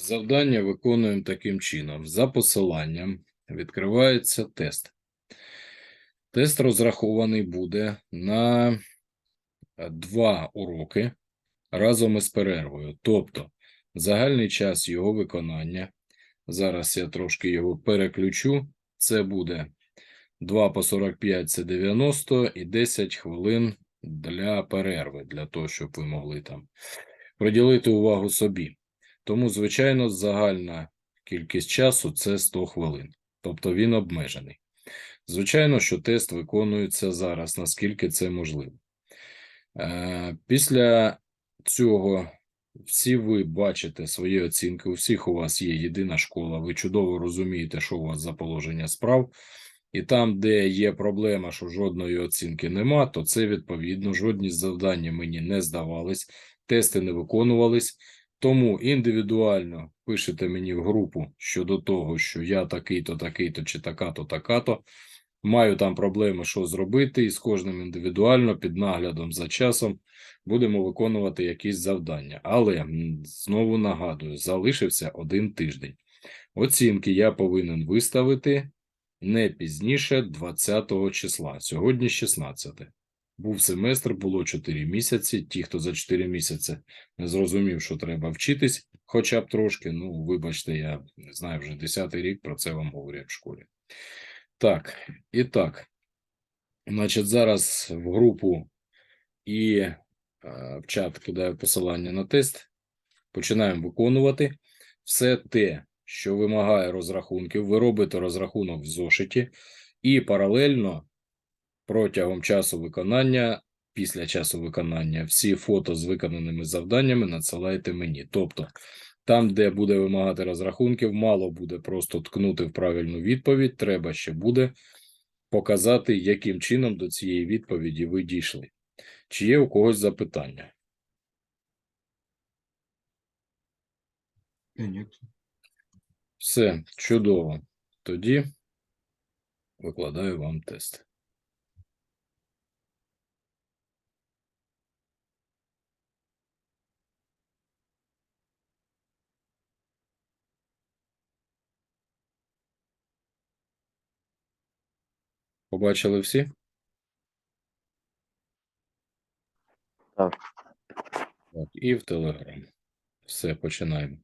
Завдання виконуємо таким чином. За посиланням відкривається тест. Тест розрахований буде на два уроки разом із перервою. Тобто загальний час його виконання. Зараз я трошки його переключу. Це буде 2 по 45 це 90 і 10 хвилин для перерви, для того, щоб ви могли там приділити увагу собі. Тому, звичайно, загальна кількість часу це 100 хвилин, тобто він обмежений. Звичайно, що тест виконується зараз, наскільки це можливо. Е, Після цього всі ви бачите свої оцінки, у всіх у вас є єдина школа, ви чудово розумієте, що у вас за положення справ. І там, де є проблема, що жодної оцінки нема, то це відповідно жодні завдання мені не здавались, тести не виконувались. Тому індивідуально пишете мені в групу щодо того, що я такий-то, такий-то чи така-то, така-то. Маю там проблеми, що зробити, і з кожним індивідуально під наглядом за часом будемо виконувати якісь завдання. Але знову нагадую, залишився один тиждень. Оцінки я повинен виставити не пізніше 20 числа. Сьогодні 16. Був семестр, було 4 місяці. Ті, хто за 4 місяці не зрозумів, що треба вчитись, хоча б трошки. Ну, вибачте, я не знаю, вже 10 рік про це вам говорять в школі. Так, і так. Значить, зараз в групу і е, в чат кидаю посилання на тест. Починаємо виконувати все те, що вимагає розрахунків. Ви робите розрахунок в зошиті, і паралельно протягом часу виконання, після часу виконання, всі фото з виконаними завданнями надсилайте мені. Тобто, там, де буде вимагати розрахунків, мало буде просто ткнути в правильну відповідь. Треба ще буде показати, яким чином до цієї відповіді ви дійшли. Чи є у когось запитання? Ні. Все чудово. Тоді викладаю вам тест. Побачили всі? Так. Так, і в Телеграм. Все, починаємо.